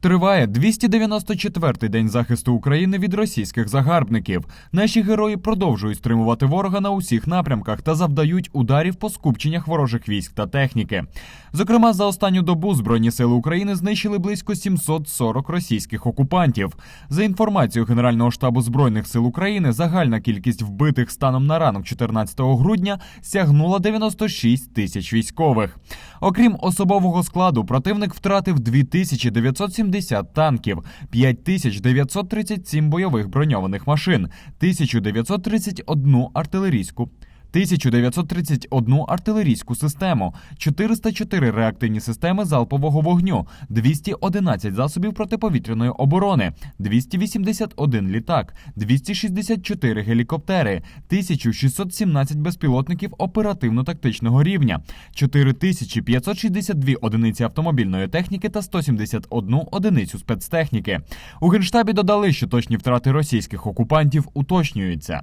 Триває 294-й день захисту України від російських загарбників. Наші герої продовжують стримувати ворога на усіх напрямках та завдають ударів по скупченнях ворожих військ та техніки. Зокрема, за останню добу Збройні сили України знищили близько 740 російських окупантів. За інформацією Генерального штабу збройних сил України, загальна кількість вбитих станом на ранок 14 грудня сягнула 96 тисяч військових. Окрім особового складу, противник втратив 2970 танків, 5937 бойових броньованих машин, 1931 артилерійську. 1931 артилерійську систему, 404 реактивні системи залпового вогню, 211 засобів протиповітряної оборони, 281 літак, 264 гелікоптери, 1617 безпілотників оперативно-тактичного рівня, 4562 одиниці автомобільної техніки та 171 одиницю спецтехніки. У генштабі додали, що точні втрати російських окупантів уточнюються.